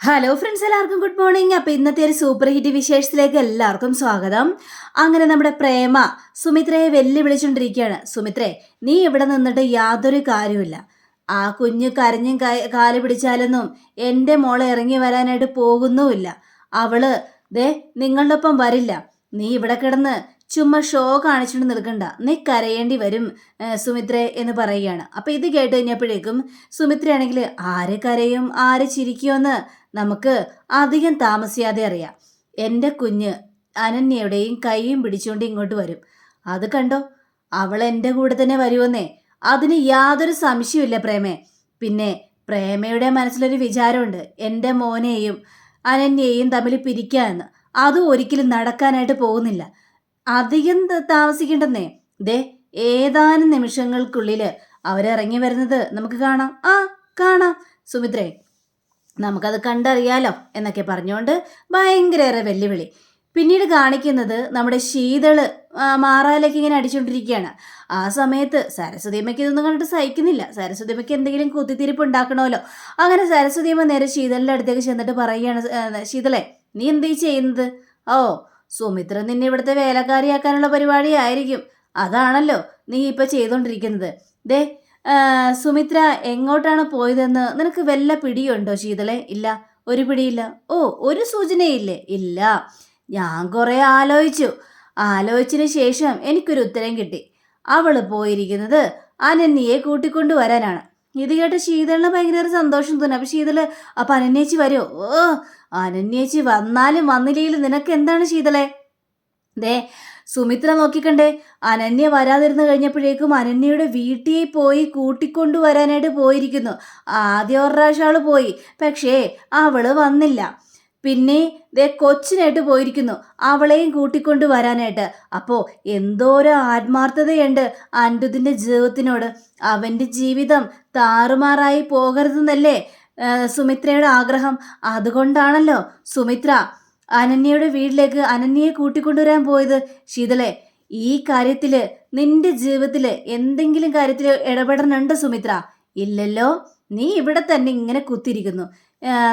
Hello friends എല്ലാവർക്കും good morning അപ്പോൾ ഇന്നത്തെ ഒരു സൂപ്പർ ഹിറ്റ് വിശേഷത്തിലേക്ക് എല്ലാവർക്കും സ്വാഗതം. അങ്ങനെ നമ്മുടെ പ്രേമ സുമിത്രയെ വെല്ലുവിളിച്ചുകൊണ്ടിരിക്കുകയാണ്. സുമിത്രേ നീ ഇവിടെ നിന്നിട്ട് യാതൊരു കാര്യമില്ല ആ കുഞ്ഞു കരഞ്ഞും കാൽ പിടിച്ചാലൊന്നും എന്റെ മോളെ ഇറങ്ങി വരാനായിട്ട് പോകുന്നുമില്ല. അവൾ ദേ നിങ്ങളുടെ ഒപ്പം വരില്ല. നീ ഇവിടെ കിടന്ന് ചുമ്മാ ഷോ കാണിച്ചുകൊണ്ട് നിൽക്കണ്ട. നീ കരയേണ്ടി വരും സുമിത്ര എന്ന് പറയുകയാണ്. അപ്പൊ ഇത് കേട്ട് കഴിഞ്ഞപ്പോഴേക്കും സുമിത്രയാണെങ്കിൽ ആര് കരയും ആര് ചിരിക്കുമെന്ന് നമുക്ക് അധികം താമസിയാതെ അറിയാം. എന്റെ കുഞ്ഞ് അനന്യയുടെയും കൈയും പിടിച്ചുകൊണ്ട് ഇങ്ങോട്ട് വരും. അത് കണ്ടോ? അവൾ എന്റെ കൂടെ തന്നെ വരുമെന്നേ. അതിന് യാതൊരു സംശയമില്ല പ്രേമേ. പിന്നെ പ്രേമയുടെ മനസ്സിലൊരു വിചാരമുണ്ട്. എന്റെ മോനെയും അനന്യയെയും തമ്മിൽ പിരിക്കാമെന്ന് അത് ഒരിക്കലും നടക്കാനായിട്ട് പോകുന്നില്ല. അധികം താമസിക്കേണ്ടെന്നേ. ദേ ഏതാനും നിമിഷങ്ങൾക്കുള്ളിൽ അവരിറങ്ങി വരുന്നത് നമുക്ക് കാണാം. ആ കാണാം. സുമിത്രേ നമുക്കത് കണ്ടറിയാലോ എന്നൊക്കെ പറഞ്ഞുകൊണ്ട് ഭയങ്കരേറെ വെല്ലുവിളി. പിന്നീട് കാണിക്കുന്നത് നമ്മുടെ ശീതൾ മാറാലേക്ക് ഇങ്ങനെ അടിച്ചുകൊണ്ടിരിക്കുകയാണ് ആ സമയത്ത് സരസ്വതിയമ്മയ്ക്ക് ഇതൊന്നും കണ്ടിട്ട് സഹിക്കുന്നില്ല. സരസ്വതിയമ്മയ്ക്ക് എന്തെങ്കിലും കുത്തിത്തിരിപ്പ് ഉണ്ടാക്കണമല്ലോ. അങ്ങനെ സരസ്വതിയമ്മ നേരെ ശീതളിന്റെ അടുത്തേക്ക് ചെന്നിട്ട് പറയുകയാണ് "ഏ, ശീതളെ നീ എന്തീ ചെയ്യുന്നത്? ഓ സുമിത്ര നിന്നെ ഇവിടുത്തെ വേലക്കാരിയാക്കാനുള്ള പരിപാടിയായിരിക്കും അതാണല്ലോ നീ ഇപ്പം ചെയ്തുകൊണ്ടിരിക്കുന്നത് ദേ സുമിത്ര എങ്ങോട്ടാണ് പോയതെന്ന് നിനക്ക് വല്ല പിടിയുണ്ടോ ശീതളെ? ഇല്ല. ഒരു പിടിയില്ല. ഓ ഒരു സൂചനയില്ലേ? ഇല്ല. ഞാൻ കുറേ ആലോചിച്ചു ആലോചിച്ചതിന് ശേഷം എനിക്കൊരു ഉത്തരം കിട്ടി. അവൾ പോയിരിക്കുന്നത് അനന്യയെ കൂട്ടിക്കൊണ്ടു വരാനാണ് ഇത് കേട്ട ശീതളിന് ഭയങ്കര സന്തോഷം തോന്നി. അപ്പൊ ശീതൾ അപ്പൊ അനന്യേച്ചി വരുമോ ഓ അനന്യേച്ചി വന്നാലും വന്നില്ലെങ്കിലും നിനക്ക് എന്താണ് ശീതളെ? ദേ സുമിത്ര നോക്കിക്കണ്ടേ. അനന്യ വരാതിരുന്ന് കഴിഞ്ഞപ്പോഴേക്കും അനന്യയുടെ വീട്ടിൽ പോയി കൂട്ടിക്കൊണ്ടു വരാനായിട്ട് പോയിരിക്കുന്നു. ആദ്യം ഒരു പ്രാവശ്യം അവൾ പോയി. പക്ഷേ അവൾ വന്നില്ല. പിന്നെ ദേ കൊച്ചിനായിട്ട് പോയിരിക്കുന്നു. അവളെയും കൂട്ടിക്കൊണ്ട് വരാനായിട്ട് അപ്പോൾ എന്തോരോ ആത്മാർത്ഥതയുണ്ട് അൻഡുദിന്റെ ജീവിതത്തിനോട്. അവന്റെ ജീവിതം താറുമാറായി പോകരുതെന്നല്ലേ സുമിത്രയുടെ ആഗ്രഹം. അതുകൊണ്ടാണല്ലോ. സുമിത്ര അനന്യയുടെ വീട്ടിലേക്ക് അനന്യയെ കൂട്ടിക്കൊണ്ടുവരാൻ പോയത്. ശീതളെ ഈ കാര്യത്തിൽ നിന്റെ ജീവിതത്തിൽ എന്തെങ്കിലും കാര്യത്തിൽ ഇടപെടണുണ്ട് സുമിത്ര? ഇല്ലല്ലോ. നീ ഇവിടെ തന്നെ ഇങ്ങനെ കുത്തിരിക്കുന്നു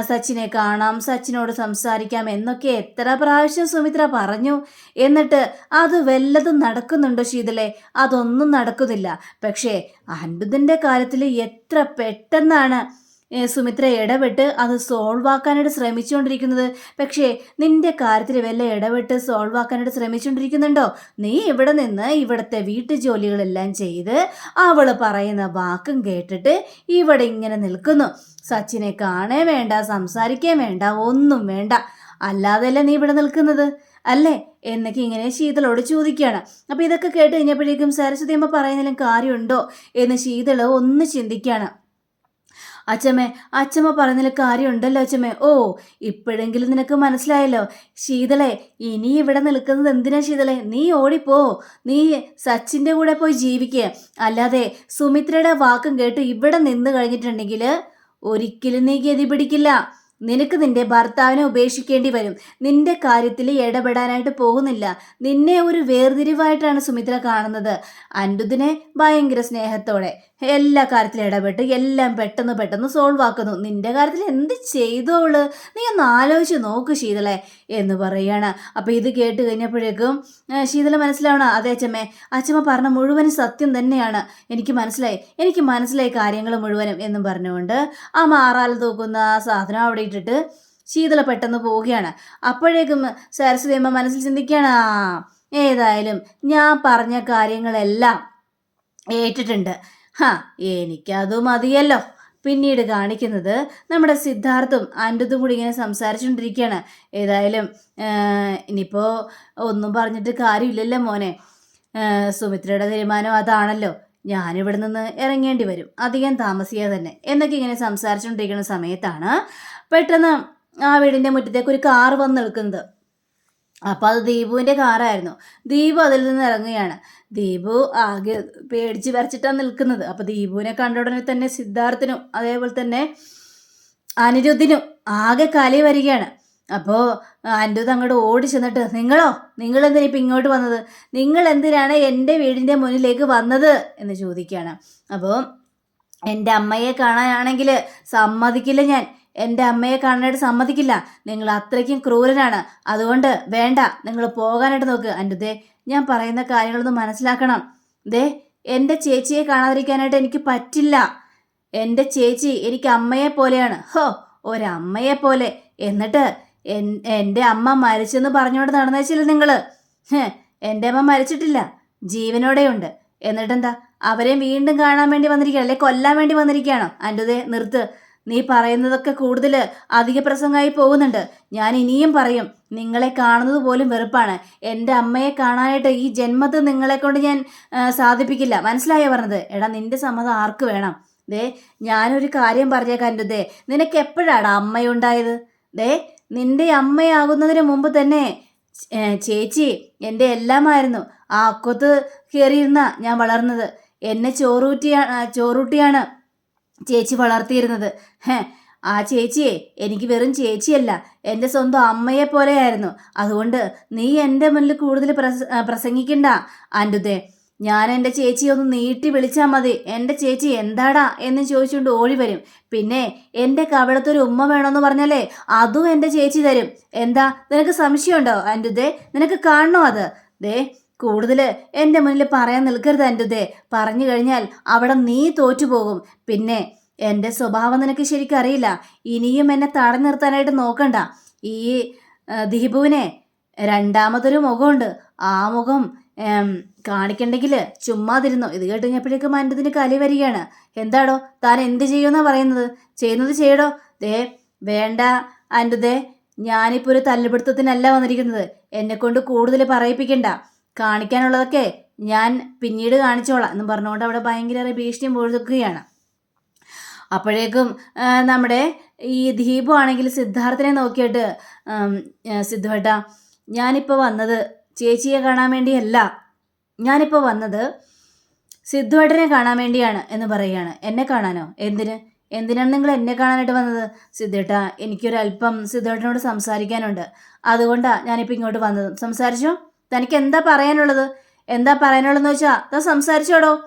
സച്ചിനെ കാണാം സച്ചിനോട് സംസാരിക്കാം എന്നൊക്കെ എത്ര പ്രാവശ്യം സുമിത്ര പറഞ്ഞു. എന്നിട്ട് അത് വല്ലതും നടക്കുന്നുണ്ടോ ശീതലെ അതൊന്നും നടക്കുന്നില്ല. പക്ഷേ അൻപതിന്റെ കാര്യത്തിൽ എത്ര പെട്ടെന്നാണ് സുമിത്ര ഇടപെട്ട് അത് സോൾവ് ആക്കാനായിട്ട് ശ്രമിച്ചുകൊണ്ടിരിക്കുന്നത്. പക്ഷേ നിന്റെ കാര്യത്തിൽ വല്ല ഇടപെട്ട് സോൾവ് ആക്കാനായിട്ട് ശ്രമിച്ചുകൊണ്ടിരിക്കുന്നുണ്ടോ? നീ ഇവിടെ നിന്ന് ഇവിടുത്തെ വീട്ടു ജോലികളെല്ലാം ചെയ്ത് അവൾ പറയുന്ന വാക്കും കേട്ടിട്ട് ഇവിടെ ഇങ്ങനെ നിൽക്കുന്നു. സച്ചിനെ കാണേ വേണ്ട സംസാരിക്കേ വേണ്ട ഒന്നും വേണ്ട. അല്ലാതെയല്ലേ നീ ഇവിടെ നിൽക്കുന്നത്? അല്ലേ? എന്നൊക്കെ ഇങ്ങനെ ശീതളോട് ചോദിക്കുകയാണ്. അപ്പോൾ ഇതൊക്കെ കേട്ട് കഴിഞ്ഞപ്പോഴേക്കും സരസ്വതി അമ്മ പറയുന്നതിലും കാര്യമുണ്ടോ? എന്ന് ശീതൾ ഒന്ന് ചിന്തിക്കുകയാണ്. അച്ഛമ്മേ അച്ഛമ്മ പറയുന്നതിൽ കാര്യമുണ്ടല്ലോ അച്ഛമ്മേ ഓ ഇപ്പോഴെങ്കിലും നിനക്ക് മനസ്സിലായല്ലോ. ശീതളെ ഇനി ഇവിടെ നിൽക്കുന്നത് എന്തിനാ ശീതളെ? നീ ഓടിപ്പോ. നീ സച്ചിന്റെ കൂടെ പോയി ജീവിക്കുക അല്ലാതെ സുമിത്രയുടെ വാക്കും കേട്ട് ഇവിടെ നിന്ന് കഴിഞ്ഞിട്ടുണ്ടെങ്കിൽ ഒരിക്കലും നീ ഗതി പിടിക്കില്ല. നിനക്ക് നിന്റെ ഭർത്താവിനെ ഉപേക്ഷിക്കേണ്ടി വരും. നിന്റെ കാര്യത്തിൽ ഇടപെടാനായിട്ട് പോകുന്നില്ല. നിന്നെ ഒരു വേർതിരിവായിട്ടാണ് സുമിത്ര കാണുന്നത്. അൻഡുദിനെ ഭയങ്കര സ്നേഹത്തോടെ എല്ലാ കാര്യത്തിലും ഇടപെട്ട് എല്ലാം പെട്ടെന്ന് പെട്ടെന്ന് സോൾവ് ആക്കുന്നു. നിന്റെ കാര്യത്തിൽ എന്ത് ചെയ്തോൾ നീ ഒന്ന് ആലോചിച്ച് നോക്ക് ശീതളെ എന്ന് പറയാണ്. അപ്പോൾ ഇത് കേട്ട് കഴിഞ്ഞപ്പോഴേക്കും ശീതള മനസ്സിലാവണം അതെ അച്ഛമ്മേ അച്ഛമ്മ പറഞ്ഞ മുഴുവനും സത്യം തന്നെയാണ്. എനിക്ക് മനസ്സിലായി. എനിക്ക് മനസ്സിലായി കാര്യങ്ങൾ മുഴുവനും എന്നും പറഞ്ഞുകൊണ്ട് ആ മാറാൽ തൂക്കുന്ന സാധനം അവിടെ ഇട്ടിട്ട് ശീതള പെട്ടെന്ന് പോവുകയാണ്. അപ്പോഴേക്കും സരസ്വതി അമ്മ മനസ്സിൽ ചിന്തിക്കുകയാണ് ആ ഏതായാലും ഞാൻ പറഞ്ഞ കാര്യങ്ങളെല്ലാം ഏറ്റിട്ടുണ്ട്. ഹാ എനിക്കത് മതിയല്ലോ. പിന്നീട് കാണിക്കുന്നത് നമ്മുടെ സിദ്ധാർത്ഥും അൻഡതും കൂടി ഇങ്ങനെ സംസാരിച്ചുകൊണ്ടിരിക്കുകയാണ്. ഏതായാലും ഇനിയിപ്പോൾ ഒന്നും പറഞ്ഞിട്ട് കാര്യമില്ലല്ലോ മോനെ. സുമിത്രയുടെ തീരുമാനം അതാണല്ലോ. ഞാനിവിടെ നിന്ന് ഇറങ്ങേണ്ടി വരും. അധികം താമസിയാതെ തന്നെ. എന്നൊക്കെ ഇങ്ങനെ സംസാരിച്ചുകൊണ്ടിരിക്കുന്ന സമയത്താണ് പെട്ടെന്ന് ആ വീടിന്റെ മുറ്റത്തേക്ക് ഒരു കാർ വന്ന് നിൽക്കുന്നത്. അപ്പോൾ അത് ദീപുവിന്റെ കാറായിരുന്നു ദീപു അതിൽ നിന്ന് ഇറങ്ങുകയാണ്. ദീപു ആകെ പേടിച്ച് വരച്ചിട്ടാണ് നിൽക്കുന്നത്. അപ്പോൾ ദീപുവിനെ കണ്ട ഉടനെ തന്നെ സിദ്ധാർത്ഥിനും അതേപോലെ തന്നെ അനിരുദ്ധിനും ആകെ കലി വരികയാണ്. അപ്പോൾ അന്റെ അങ്ങോട്ട് ഓടി ചെന്നിട്ട് നിങ്ങളോ? നിങ്ങൾ എന്തിനാ ഇപ്പം ഇങ്ങോട്ട് വന്നത്? നിങ്ങൾ എന്തിനാണ് എന്റെ വീടിന്റെ മുന്നിലേക്ക് വന്നത്? എന്ന് ചോദിക്കുകയാണ് അപ്പോൾ എന്റെ അമ്മയെ കാണാനാണെങ്കിൽ സമ്മതിക്കില്ല ഞാൻ. എന്റെ അമ്മയെ കാണാനായിട്ട് സമ്മതിക്കില്ല. നിങ്ങൾ അത്രയ്ക്കും ക്രൂരനാണ്. അതുകൊണ്ട് വേണ്ട നിങ്ങൾ പോകാനായിട്ട് നോക്ക്. അന്റെ ഞാൻ പറയുന്ന കാര്യങ്ങളൊന്ന് മനസ്സിലാക്കണം. ദേ എന്റെ ചേച്ചിയെ കാണാതിരിക്കാനായിട്ട് എനിക്ക് പറ്റില്ല. എന്റെ ചേച്ചി എനിക്ക് അമ്മയെ പോലെയാണ്. ഹോ ഒരമ്മയെ പോലെ. എന്നിട്ട് എന്റെ അമ്മ മരിച്ചെന്ന് പറഞ്ഞുകൊണ്ട് നടന്നേച്ചില്ല നിങ്ങൾ എന്റെ അമ്മ മരിച്ചിട്ടില്ല. ജീവനോടെയുണ്ട്. എന്നിട്ടെന്താ? അവരെ വീണ്ടും കാണാൻ വേണ്ടി വന്നിരിക്കുകയാണ്. അല്ലെ കൊല്ലാൻ വേണ്ടി വന്നിരിക്കുകയാണോ. അന്റെതേ നിർത്ത്. നീ പറയുന്നതൊക്കെ കൂടുതൽ അധിക പ്രസംഗമായി പോകുന്നുണ്ട്. ഞാൻ ഇനിയും പറയും. നിങ്ങളെ കാണുന്നത് പോലും വെറുപ്പാണ്. എന്റെ അമ്മയെ കാണാനായിട്ട് ഈ ജന്മത്തിൽ നിങ്ങളെ കൊണ്ട് ഞാൻ സാധിപ്പിക്കില്ല. മനസ്സിലായോ പറഞ്ഞത്? എടാ നിന്റെ സമ്മതം ആർക്ക് വേണം? ദേ ഞാനൊരു കാര്യം പറഞ്ഞേക്കാൻ ദേ നിനക്ക് എപ്പോഴാടാ അമ്മയുണ്ടായത്? ദേ നിന്റെ അമ്മയാകുന്നതിന് മുമ്പ് തന്നെ ചേച്ചി എന്റെ എല്ലാമായിരുന്നു. ആ അക്കൊത്ത് കയറിയിരുന്ന ഞാൻ വളർന്നത്. എന്നെ ചോറൂറ്റിയാ ചോറൂട്ടിയാണ് ചേച്ചി വളർത്തിയിരുന്നത്. ഹേ ആ ചേച്ചിയെ എനിക്ക് വെറും ചേച്ചിയല്ല എന്റെ സ്വന്തം അമ്മയെ പോലെയായിരുന്നു. അതുകൊണ്ട് നീ എന്റെ മുന്നിൽ കൂടുതൽ പ്രസ പ്രസംഗിക്കണ്ട ആന്റുദേ ഞാൻ എന്റെ ചേച്ചിയെ ഒന്ന് നീട്ടി വിളിച്ചാൽ മതി. എന്റെ ചേച്ചി എന്താടാ എന്ന് ചോദിച്ചുകൊണ്ട് ഓടി വരും. പിന്നെ എന്റെ കവിളത്തൊരു ഉമ്മ വേണമെന്ന് പറഞ്ഞാലേ അതും എന്റെ ചേച്ചി തരും. എന്താ? നിനക്ക് സംശയമുണ്ടോ ദേ നിനക്ക് കാണണോ അത്? ദേ കൂടുതൽ എന്റെ മുന്നിൽ പറയാൻ നിൽക്കരുത് ആന്റുദേ പറഞ്ഞു കഴിഞ്ഞാൽ അവിടെ നീ തോറ്റുപോകും. പിന്നെ എന്റെ സ്വഭാവം നിനക്ക് ശരിക്കും അറിയില്ല. ഇനിയും എന്നെ തടഞ്ഞു നിർത്താനായിട്ട് നോക്കണ്ട. ഈ ദീപുവിനെ രണ്ടാമതൊരു മുഖമുണ്ട്. ആ മുഖം കാണിക്കണ്ടെങ്കിൽ ചുമ്മാതിരുന്നു. ഇത് കേട്ട് കഴിഞ്ഞപ്പോഴേക്കും അന്റെതിന് കലി വരികയാണ്. എന്താടോ? താൻ എന്ത് ചെയ്യുമെന്നാ പറയുന്നത്? ചെയ്യുന്നത് ചെയ്യടോ. ദേ വേണ്ട അന്റെതേ ഞാനിപ്പോൾ ഒരു തല്ലുപിടുത്തത്തിനല്ല വന്നിരിക്കുന്നത്. എന്നെക്കൊണ്ട് കൂടുതൽ പറയിപ്പിക്കണ്ട. കാണിക്കാനുള്ളതൊക്കെ ഞാൻ പിന്നീട് കാണിച്ചോളാം എന്ന് പറഞ്ഞുകൊണ്ട് അവിടെ ഭയങ്കര ഭീഷണിയും പൊഴുതുക്കുകയാണ് അപ്പോഴേക്കും നമ്മുടെ ഈ ദീപു ആണെങ്കിൽ സിദ്ധാർത്ഥനെ നോക്കിയിട്ട് സിദ്ധുവേട്ട ഞാനിപ്പോൾ വന്നത് ചേച്ചിയെ കാണാൻ വേണ്ടിയല്ല. ഞാനിപ്പോൾ വന്നത് സിദ്ധുവേട്ടനെ കാണാൻ വേണ്ടിയാണ് എന്ന് പറയുകയാണ്. എന്നെ കാണാനോ? എന്തിന്? എന്തിനാണ് നിങ്ങൾ എന്നെ കാണാനായിട്ട് വന്നത്? സിദ്ധേട്ട എനിക്കൊരല്പം സിദ്ധേട്ടനോട് സംസാരിക്കാനുണ്ട്. അതുകൊണ്ടാണ് ഞാനിപ്പോൾ ഇങ്ങോട്ട് വന്നത്. സംസാരിച്ചോ? തനിക്ക് എന്താ പറയാനുള്ളത്? എന്താ പറയാനുള്ളതെന്ന് വെച്ചാൽ താ സംസാരിച്ചോടോ.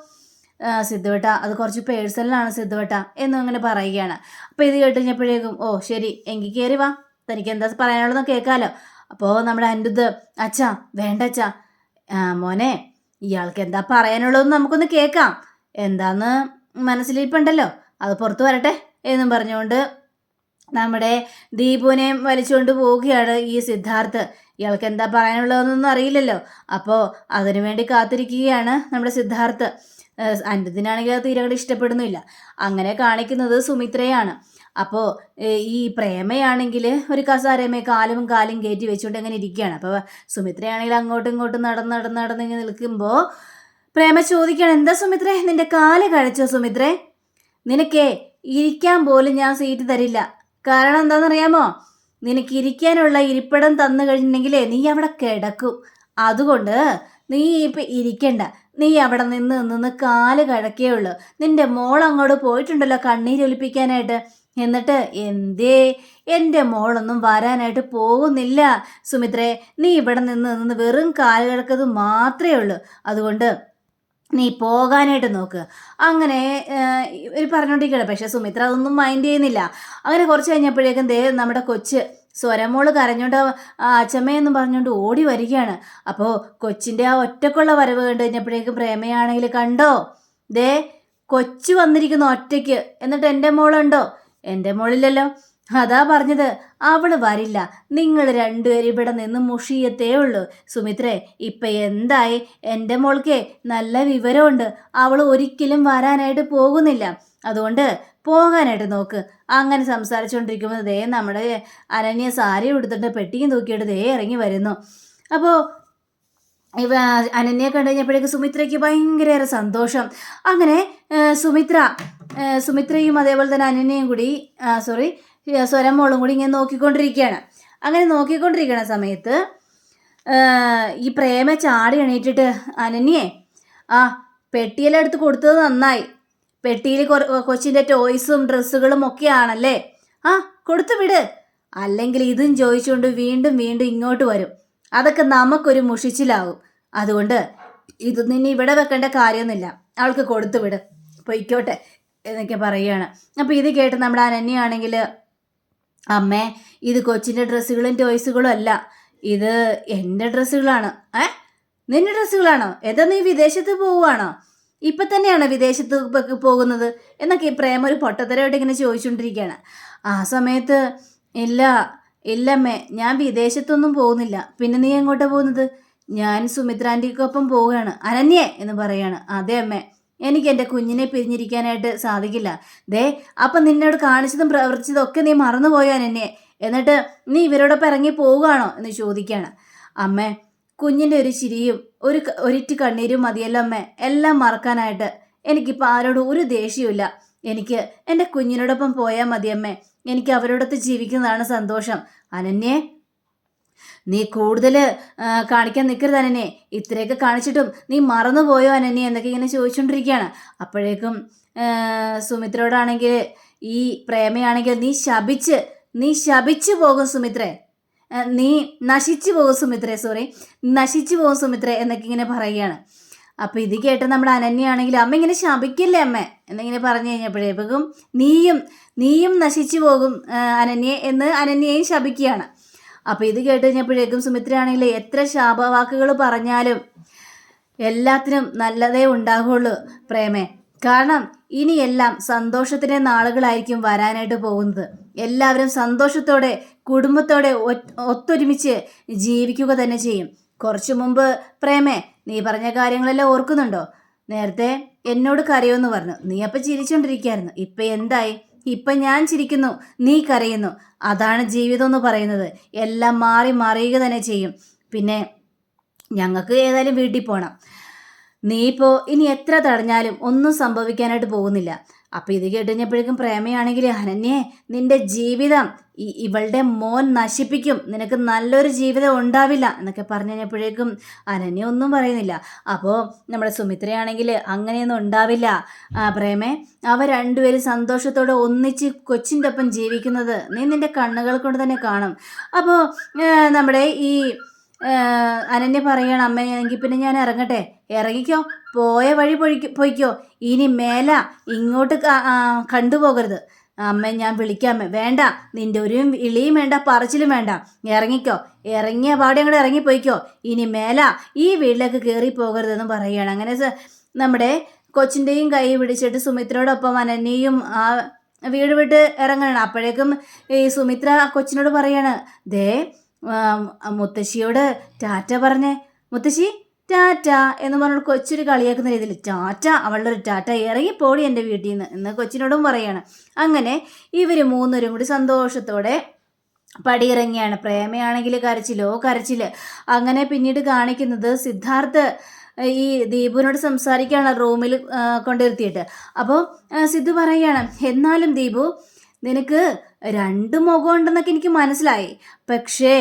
സിദ്ധുവേട്ട അത് കുറച്ച് പേഴ്സണലാണ് സിദ്ധുവേട്ട എന്നും അങ്ങനെ പറയുകയാണ്. അപ്പോൾ ഇത് കേട്ട് കഴിഞ്ഞപ്പോഴേക്കും ഓ ശരി എങ്കിൽ കയറി വാ. തനിക്ക് എന്താ പറയാനുള്ളതെന്ന് കേൾക്കാമല്ലോ അപ്പോൾ നമ്മുടെ അനിരുദ്ധ് അച്ഛാ വേണ്ട അച്ഛാ. മോനെ ഇയാൾക്ക് എന്താ പറയാനുള്ളതെന്ന് നമുക്കൊന്ന് കേൾക്കാം. എന്താന്ന് മനസ്സിലിരിപ്പുണ്ടല്ലോ അത് പുറത്തു വരട്ടെ എന്നും പറഞ്ഞുകൊണ്ട് നമ്മുടെ ദീപുവിനെ വലിച്ചുകൊണ്ട് പോവുകയാണ് ഈ സിദ്ധാർത്ഥ്. ഇയാൾക്ക് എന്താ പറയാനുള്ളതെന്നൊന്നും അറിയില്ലല്ലോ. അപ്പോൾ അതിനു വേണ്ടി കാത്തിരിക്കുകയാണ് നമ്മുടെ സിദ്ധാർത്ഥ്. അനുദിനാണെങ്കിൽ അത് തീരെ ഇഷ്ടപ്പെടുന്നില്ല അങ്ങനെ കാണിക്കുന്നത് സുമിത്രയാണ്. അപ്പോൾ ഈ പ്രേമയാണെങ്കിൽ ഒരു കസാരമേ കാലും കാലും കയറ്റി വെച്ചുകൊണ്ട് അങ്ങനെ ഇരിക്കുകയാണ് അപ്പോൾ സുമിത്രയാണെങ്കിൽ അങ്ങോട്ടും ഇങ്ങോട്ടും നടന്ന് നടന്ന് നടന്ന് ഇങ്ങനെ നിൽക്കുമ്പോൾ പ്രേമ ചോദിക്കുകയാണ് എന്താ സുമിത്രേ നിന്റെ കാൽ കഴിച്ചോ സുമിത്രേ? നിനക്കേ ഇരിക്കാൻ പോലും ഞാൻ സീറ്റ് തരില്ല. കാരണം എന്താണെന്നറിയാമോ? നിനക്ക് ഇരിക്കാനുള്ള ഇരിപ്പിടം തന്നു കഴിഞ്ഞിട്ടുണ്ടെങ്കിലേ നീ അവിടെ കിടക്കും. അതുകൊണ്ട് നീ ഇപ്പം ഇരിക്കണ്ട. നീ അവിടെ നിന്ന് നിന്ന് കാൽ കഴക്കേ ഉള്ളൂ. നിന്റെ മോൾ അങ്ങോട്ട് പോയിട്ടുണ്ടല്ലോ കണ്ണീരൊലിപ്പിക്കാനായിട്ട്. എന്നിട്ട് എന്തേ? എന്റെ മോളൊന്നും വരാനായിട്ട് പോകുന്നില്ല. സുമിത്രേ നീ ഇവിടെ നിന്ന് നിന്ന് വെറും കാൽ കിടക്കുന്നത് മാത്രമേ ഉള്ളൂ. അതുകൊണ്ട് നീ പോകാനായിട്ട് നോക്ക്. അങ്ങനെ ഇവർ പറഞ്ഞുകൊണ്ടിരിക്കണം പക്ഷേ സുമിത്ര അതൊന്നും മൈൻഡ് ചെയ്യുന്നില്ല. അങ്ങനെ കുറച്ച് കഴിഞ്ഞപ്പോഴേക്കും ദേ നമ്മുടെ കൊച്ച് സ്വരമോൾ കരഞ്ഞോണ്ട് അച്ചമ്മയെന്ന് പറഞ്ഞുകൊണ്ട് ഓടി വരികയാണ്. അപ്പോൾ കൊച്ചിന്റെ ആ ഒറ്റക്കുള്ള വരവ് കണ്ടു കഴിഞ്ഞപ്പോഴേക്കും പ്രേമയാണെങ്കിൽ കണ്ടോ? ദേ കൊച്ചു വന്നിരിക്കുന്നു ഒറ്റയ്ക്ക്. എന്നിട്ട് എന്റെ മോളുണ്ടോ? എന്റെ മുകളിലല്ലോ അതാ പറഞ്ഞത്. അവൾ വരില്ല. നിങ്ങൾ രണ്ടുപേരും ഇവിടെ നിന്ന് മുഷിയത്തേ ഉള്ളൂ. സുമിത്രേ ഇപ്പം എന്തായി? എന്റെ മോൾക്കേ നല്ല വിവരമുണ്ട്. അവൾ ഒരിക്കലും വരാനായിട്ട് പോകുന്നില്ല. അതുകൊണ്ട് പോകാനായിട്ട് നോക്ക്. അങ്ങനെ സംസാരിച്ചുകൊണ്ടിരിക്കുമ്പോൾ ദേ നമ്മുടെ അനന്യ സാരി ഉടുത്തിട്ട് പെട്ടിയും തൂക്കിയിട്ട് ദേ ഇറങ്ങി വരുന്നു. അപ്പോൾ ഇവ അനന്യെ കണ്ടു കഴിഞ്ഞപ്പോഴേക്ക് സുമിത്രയ്ക്ക് ഭയങ്കരേറെ സന്തോഷം. അങ്ങനെ സുമിത്ര സുമിത്രയും അതേപോലെ തന്നെ അനന്യയും കൂടി സോറി സ്വരമോളും കൂടി ഇങ്ങനെ നോക്കിക്കൊണ്ടിരിക്കുകയാണ്. അങ്ങനെ നോക്കിക്കൊണ്ടിരിക്കുന്ന സമയത്ത് ഈ പ്രേമ ചാടി എണീറ്റിട്ട് അനന്യേ ആ പെട്ടിയെല്ലാം എടുത്ത് കൊടുത്തത് നന്നായി. പെട്ടിയിൽ കൊച്ചിന്റെ ടോയ്സും ഡ്രസ്സുകളും ഒക്കെ ആണല്ലേ ആ കൊടുത്തു വിട്. അല്ലെങ്കിൽ ഇതും ചോദിച്ചുകൊണ്ട് വീണ്ടും വീണ്ടും ഇങ്ങോട്ട് വരും. അതൊക്കെ നമുക്കൊരു മുഷിച്ചിലാവും. അതുകൊണ്ട് ഇതൊന്നും ഇനി ഇവിടെ വെക്കേണ്ട കാര്യമൊന്നുമില്ല. അവൾക്ക് കൊടുത്തു വിട്. പൊയ്ക്കോട്ടെ. എന്നൊക്കെ പറയുകയാണ് അപ്പോൾ ഇത് കേട്ട് നമ്മുടെ അനന്യാണെങ്കിൽ അമ്മേ ഇത് കൊച്ചിന്റെ ഡ്രസ്സുകളും ടോയ്സുകളും അല്ല. ഇത് എന്റെ ഡ്രസ്സുകളാണ്. ഏ? നിന്റെ ഡ്രസ്സുകളാണോ? എന്താ നീ വിദേശത്ത് പോവുകയാണോ ഇപ്പം തന്നെയാണ് വിദേശത്ത് പോകുന്നത്? എന്നൊക്കെ പ്രേമ ഒരു പൊട്ടത്തരമായിട്ട് ഇങ്ങനെ ചോദിച്ചുകൊണ്ടിരിക്കുകയാണ്. ആ സമയത്ത് ഇല്ല ഇല്ലമ്മേ ഞാൻ വിദേശത്തൊന്നും പോകുന്നില്ല. പിന്നെ നീ എങ്ങോട്ടാണ് പോകുന്നത്? ഞാൻ സുമിത്രാന്റിക്കൊപ്പം പോവുകയാണ്. അനന്യേ എന്ന് പറയാണ്. അതെ അമ്മേ. എനിക്ക് എന്റെ കുഞ്ഞിനെ പിരിഞ്ഞിരിക്കാനായിട്ട് സാധിക്കില്ല. ദേ അപ്പം നിന്നോട് കാണിച്ചതും പ്രവർത്തിച്ചതും ഒക്കെ നീ മറന്നുപോയാൻ എന്നെ എന്നിട്ട് നീ ഇവരോടൊപ്പം ഇറങ്ങി പോവുകയാണോ എന്ന് ചോദിക്കുകയാണ്. അമ്മേ കുഞ്ഞിന്റെ ഒരു ചിരിയും ഒരു ഒരിറ്റ് കണ്ണീരും മതിയല്ലോ അമ്മേ. എല്ലാം മറക്കാനായിട്ട് എനിക്കിപ്പോൾ ആരോടും ഒരു ദേഷ്യമില്ല എനിക്ക് എന്റെ കുഞ്ഞിനോടൊപ്പം പോയാൽ മതി അമ്മേ എനിക്ക് അവരോടൊത്ത് ജീവിക്കുന്നതാണ് സന്തോഷം. അനന്യേ നീ കൂടുതൽ കാണിക്കാൻ നിൽക്കരുത് അനനെ ഇത്രയൊക്കെ കാണിച്ചിട്ടും നീ മറന്നുപോയോ അനനെ എന്നൊക്കെ ഇങ്ങനെ ചോദിച്ചുകൊണ്ടിരിക്കുകയാണ് അപ്പോഴേക്കും സുമിത്രയോടാണെങ്കിൽ ഈ പ്രേമയാണെങ്കിൽ നീ ശപിച്ച് നീ ശപിച്ചു പോകും സുമിത്രേ. നീ നശിച്ചു പോകും സുമിത്രേ സോറി നശിച്ചു പോകും സുമിത്രേ എന്നൊക്കെ ഇങ്ങനെ പറയുകയാണ്. അപ്പം ഇത് കേട്ട് നമ്മുടെ അനന്യാണെങ്കിൽ അമ്മ ഇങ്ങനെ ശപിക്കില്ലേ അമ്മ എന്നിങ്ങനെ പറഞ്ഞു കഴിഞ്ഞപ്പോഴേക്കും നീയും നീയും നശിച്ചു പോകും അനന്യെ എന്ന് അനന്യയും ശപിക്കുകയാണ്. അപ്പോൾ ഇത് കേട്ട് കഴിഞ്ഞപ്പോഴേക്കും സുമിത്രയാണെങ്കിൽ എത്ര ശാപവാക്കുകൾ പറഞ്ഞാലും എല്ലാത്തിനും നല്ലതേ ഉണ്ടാകുള്ളൂ പ്രേമേ. കാരണം ഇനിയെല്ലാം സന്തോഷത്തിന്റെ നാളുകളായിരിക്കും വരാനായിട്ട് പോകുന്നത്. എല്ലാവരും സന്തോഷത്തോടെ കുടുംബത്തോടെ ഒത്തൊരുമിച്ച് ജീവിക്കുക തന്നെ ചെയ്യും. കുറച്ചു മുമ്പ് പ്രേമേ നീ പറഞ്ഞ കാര്യങ്ങളെല്ലാം ഓർക്കുന്നുണ്ടോ? നേരത്തെ എന്നോട് കരയുമെന്ന് പറഞ്ഞു. നീ അപ്പം ചിരിച്ചുകൊണ്ടിരിക്കുകയായിരുന്നു ഇപ്പം എന്തായി? ഇപ്പം ഞാൻ ചിരിക്കുന്നു. നീ കരയുന്നു. അതാണ് ജീവിതം എന്ന് പറയുന്നത്. എല്ലാം മാറി മറിയുക തന്നെ ചെയ്യും. പിന്നെ ഞങ്ങൾക്ക് ഏതായാലും വീട്ടിൽ പോകണം നീ ഇപ്പോൾ ഇനി എത്ര തടഞ്ഞാലും ഒന്നും സംഭവിക്കാനായിട്ട് പോകുന്നില്ല. അപ്പം ഇത് കേട്ടുകഴിഞ്ഞപ്പോഴേക്കും പ്രേമയാണെങ്കിൽ അനന്യേ നിന്റെ ജീവിതം ഇവളുടെ മോൻ നശിപ്പിക്കും. നിനക്ക് നല്ലൊരു ജീവിതം ഉണ്ടാവില്ല. എന്നൊക്കെ പറഞ്ഞു കഴിഞ്ഞപ്പോഴേക്കും അനന്യ ഒന്നും പറയുന്നില്ല. അപ്പോൾ നമ്മുടെ സുമിത്രയാണെങ്കിൽ അങ്ങനെയൊന്നും ഉണ്ടാവില്ല. പ്രേമേ അവ രണ്ടുപേരും സന്തോഷത്തോടെ ഒന്നിച്ച് കൊച്ചിന്റെ ഒപ്പം ജീവിക്കുന്നത് നീ നിന്റെ കണ്ണുകൾ കൊണ്ട് തന്നെ കാണും. അപ്പോൾ നമ്മുടെ ഈ അനന്യ പറയണം അമ്മ എങ്കിൽ പിന്നെ ഞാൻ ഇറങ്ങട്ടെ ഇറങ്ങിക്കോ പോയ വഴി പൊഴിക്ക് പൊയ്ക്കോ? ഇനി മേല ഇങ്ങോട്ട് കണ്ടുപോകരുത്. അമ്മ ഞാൻ വിളിക്കാമേ വേണ്ട നിന്റെ ഒരു ഇളിയും വേണ്ട പറച്ചിലും വേണ്ട. ഇറങ്ങിക്കോ ഇറങ്ങിയ പാടെ അങ്ങോട്ട് ഇറങ്ങിപ്പോയിക്കോ ഇനി മേല ഈ വീട്ടിലേക്ക് കയറി പോകരുതെന്ന് പറയുകയാണ് അങ്ങനെ നമ്മുടെ കൊച്ചിന്റെയും കൈ പിടിച്ചിട്ട് സുമിത്രയോടൊപ്പം അനന്യയും ആ വീട് വിട്ട് ഇറങ്ങണം അപ്പോഴേക്കും ഈ സുമിത്ര കൊച്ചിനോട് പറയാണ് ദേ മുത്തശ്ശിയോട് ടാറ്റ പറഞ്ഞേ മുത്തശ്ശി ടാറ്റ എന്ന് പറഞ്ഞ കൊച്ചൊരു കളിയാക്കുന്ന രീതിയിൽ ടാറ്റ അവളുടെ ഒരു ടാറ്റ ഇറങ്ങിപ്പോടി എന്റെ വീട്ടിൽ നിന്ന് എന്ന് കൊച്ചിനോടും പറയാണ്. അങ്ങനെ ഇവർ മൂന്നുപേരും കൂടി സന്തോഷത്തോടെ പടിയിറങ്ങിയാണ്. പ്രേമയാണെങ്കിൽ കരച്ചിലോ കരച്ചിൽ. അങ്ങനെ പിന്നീട് കാണിക്കുന്നത് സിദ്ധാർത്ഥ് ഈ ദീപുവിനോട് സംസാരിക്കുകയാണ് റൂമിൽ കൊണ്ടിരുത്തിയിട്ട് അപ്പോൾ സിദ്ധു പറയുകയാണ് എന്നാലും ദീപു നിനക്ക് രണ്ട് മുഖമുണ്ടെന്നൊക്കെ എനിക്ക് മനസ്സിലായി. പക്ഷേ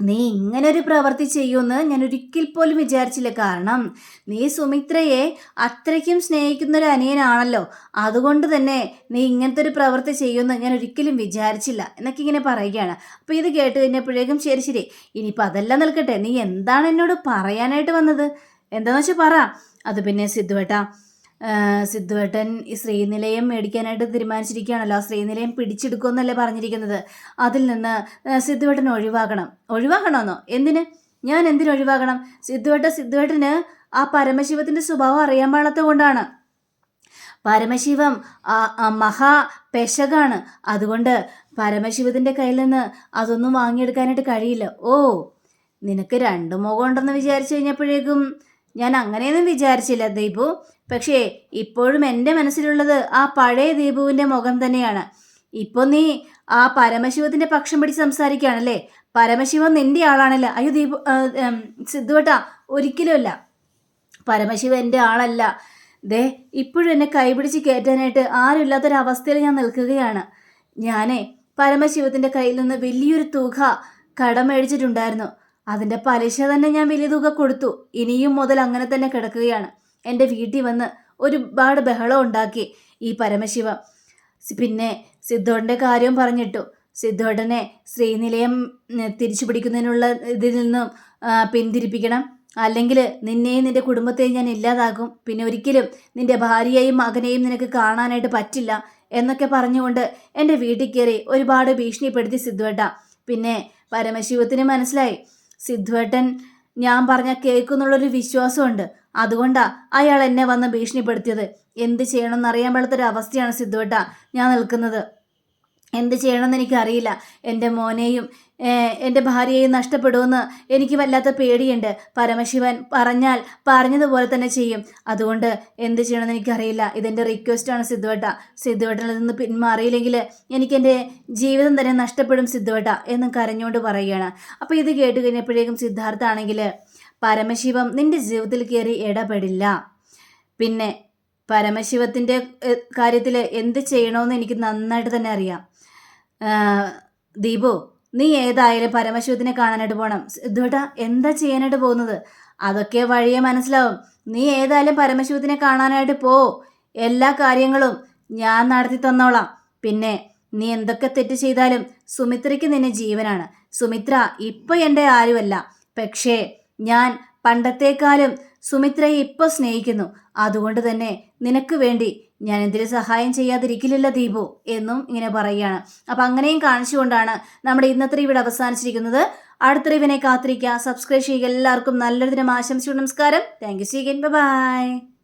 നീ ഇങ്ങനെ ഒരു പ്രവൃത്തി ചെയ്യുമെന്ന് ഞാൻ ഒരിക്കൽ പോലും വിചാരിച്ചില്ല. കാരണം നീ സുമിത്രയെ അത്രയ്ക്കും സ്നേഹിക്കുന്ന ഒരു അനിയനാണല്ലോ. അതുകൊണ്ട് തന്നെ നീ ഇങ്ങനത്തെ ഒരു പ്രവൃത്തി ചെയ്യുമെന്ന് ഞാൻ ഒരിക്കലും വിചാരിച്ചില്ല എന്നൊക്കെ ഇങ്ങനെ പറയുകയാണ്. അപ്പോൾ ഇത് കേട്ട് കഴിഞ്ഞപ്പോഴേക്കും ശരി ശരി. ഇനിയിപ്പോൾ അതെല്ലാം നിൽക്കട്ടെ. നീ എന്താണ് എന്നോട് പറയാനായിട്ട് വന്നത്? എന്താണെന്ന് വെച്ചാൽ പറ. അത് പിന്നെ സിദ്ധുവേട്ടാ സിദ്ധുവേട്ടൻ ഈ ശ്രീനിലയം മേടിക്കാനായിട്ട് തീരുമാനിച്ചിരിക്കുകയാണല്ലോ. ആ ശ്രീനിലയം പിടിച്ചെടുക്കുമെന്നല്ലേ പറഞ്ഞിരിക്കുന്നത്. അതിൽ നിന്ന് സിദ്ധുവേട്ടൻ ഒഴിവാക്കണം. ഒഴിവാക്കണമെന്നോ? എന്തിന്? ഞാൻ എന്തിനു ഒഴിവാക്കണം? സിദ്ധുവേട്ട സിദ്ധുവേട്ടന് ആ പരമശിവത്തിന്റെ സ്വഭാവം അറിയാൻ പാടാത്ത കൊണ്ടാണ്. പരമശിവം മഹാ പെശകാണ്. അതുകൊണ്ട് പരമശിവത്തിന്റെ കയ്യിൽ നിന്ന് അതൊന്നും വാങ്ങിയെടുക്കാനായിട്ട് കഴിയില്ല. ഓ നിനക്ക് രണ്ട് മുഖം ഉണ്ടെന്ന് വിചാരിച്ചു കഴിഞ്ഞപ്പോഴേക്കും ഞാൻ അങ്ങനെയൊന്നും വിചാരിച്ചില്ല ദീപു. പക്ഷേ ഇപ്പോഴും എന്റെ മനസ്സിലുള്ളത് ആ പഴയ ദീപുവിന്റെ മുഖം തന്നെയാണ്. ഇപ്പോൾ നീ ആ പരമശിവത്തിന്റെ പക്ഷം പിടിച്ച് സംസാരിക്കുകയാണല്ലേ? പരമശിവൻ നിന്റെ ആളാണല്ലോ? അയ്യോ ദീപു സിദ്ധുവട്ടാ ഒരിക്കലുമല്ല പരമശിവ എന്റെ ആളല്ല. ദേ ഇപ്പോഴും എന്നെ കൈപിടിച്ച് കയറ്റാനായിട്ട് ആരുമില്ലാത്തൊരവസ്ഥയിൽ ഞാൻ നിൽക്കുകയാണ്. ഞാനേ പരമശിവത്തിന്റെ കയ്യിൽ നിന്ന് വലിയൊരു തുക കടം മേടിച്ചിട്ടുണ്ടായിരുന്നു. അതിന്റെ പലിശ തന്നെ ഞാൻ വലിയ തുക കൊടുത്തു. ഇനിയും മുതൽ അങ്ങനെ തന്നെ കിടക്കുകയാണ്. എന്റെ വീട്ടിൽ വന്ന് ഒരുപാട് ബഹളം ഉണ്ടാക്കി ഈ പരമശിവ. പിന്നെ സിദ്ധോടന്റെ കാര്യം പറഞ്ഞിട്ടു. സിദ്ധോടനെ ശ്രീനിലയം തിരിച്ചു പിടിക്കുന്നതിനുള്ള ഇതിൽ നിന്നും പിന്തിരിപ്പിക്കണം. അല്ലെങ്കിൽ നിന്നെയും നിന്റെ കുടുംബത്തെയും ഞാൻ ഇല്ലാതാക്കും. പിന്നെ ഒരിക്കലും നിന്റെ ഭാര്യയെയും മകനെയും നിനക്ക് കാണാനായിട്ട് പറ്റില്ല എന്നൊക്കെ പറഞ്ഞുകൊണ്ട് എന്റെ വീട്ടിൽ കയറി ഒരുപാട് ഭീഷണിപ്പെടുത്തി സിദ്ധുവേട്ട. പിന്നെ പരമശിവത്തിന് മനസ്സിലായി. സിദ്ധുവേട്ടൻ ഞാൻ പറഞ്ഞ കേൾക്കുന്നുള്ളൊരു വിശ്വാസമുണ്ട്. അതുകൊണ്ടാ അയാൾ എന്നെ വന്ന് ഭീഷണിപ്പെടുത്തിയത്. എന്ത് ചെയ്യണമെന്ന് അറിയാൻ പാടാത്തൊരു അവസ്ഥയാണ് സിദ്ധുവേട്ട ഞാൻ നിൽക്കുന്നത്. എന്ത് ചെയ്യണമെന്ന് എനിക്കറിയില്ല. എന്റെ മോനെയും എന്റെ ഭാര്യയെ നഷ്ടപ്പെടുമെന്ന് എനിക്ക് വല്ലാത്ത പേടിയുണ്ട്. പരമശിവൻ പറഞ്ഞാൽ പറഞ്ഞതുപോലെ തന്നെ ചെയ്യും. അതുകൊണ്ട് എന്ത് ചെയ്യണമെന്ന് എനിക്കറിയില്ല. ഇതെന്റെ റിക്വസ്റ്റാണ് സിദ്ധുവേട്ട. സിദ്ധുവേട്ടനിൽ നിന്ന് പിന്മാറിയില്ലെങ്കിൽ എനിക്ക് എന്റെ ജീവിതം തന്നെ നഷ്ടപ്പെടും സിദ്ധുവേട്ട എന്ന് കരഞ്ഞുകൊണ്ട് പറയുകയാണ്. അപ്പോൾ ഇത് കേട്ട് കഴിഞ്ഞപ്പോഴേക്കും സിദ്ധാർത്ഥ ആണെങ്കിൽ പരമശിവം നിന്റെ ജീവിതത്തിൽ കയറി ഇടപെടില്ല. പിന്നെ പരമശിവത്തിന്റെ കാര്യത്തിൽ എന്ത് ചെയ്യണമെന്ന് എനിക്ക് നന്നായിട്ട് തന്നെ അറിയാം. ദീപു നീ ഏതായാലും പരമശിവത്തിനെ കാണാനായിട്ട് പോകണം സിദ്ധുവേട്ടാ എന്താ ചെയ്യാനായിട്ട് പോകുന്നത്? അതൊക്കെ വഴിയെ മനസ്സിലാവും. നീ ഏതായാലും പരമശിവത്തിനെ കാണാനായിട്ട് പോ. എല്ലാ കാര്യങ്ങളും ഞാൻ നടത്തി തന്നോളാം. പിന്നെ നീ എന്തൊക്കെ തെറ്റ് ചെയ്താലും സുമിത്രയ്ക്ക് നിന്നെ ജീവനാണ്. സുമിത്ര ഇപ്പൊ എന്റെ ആരുമല്ല. പക്ഷേ ഞാൻ പണ്ടത്തേക്കാളും സുമിത്രയെ ഇപ്പോൾ സ്നേഹിക്കുന്നു. അതുകൊണ്ട് തന്നെ നിനക്ക് വേണ്ടി ഞാൻ എന്തിനു സഹായം ചെയ്യാതിരിക്കില്ലല്ലോ ദീപു എന്നും ഇങ്ങനെ പറയുകയാണ്. അപ്പം അങ്ങനെയും കാണിച്ചുകൊണ്ടാണ് നമ്മുടെ ഇന്നത്തെ ഇവിടെ അവസാനിച്ചിരിക്കുന്നത്. അടുത്ത റിവിനെ കാത്തിരിക്കുക. സബ്സ്ക്രൈബ് ചെയ്യുക. എല്ലാവർക്കും നല്ലൊരു ദിനം ആശംസിച്ചു നമസ്കാരം. Thank you സീഗൻ by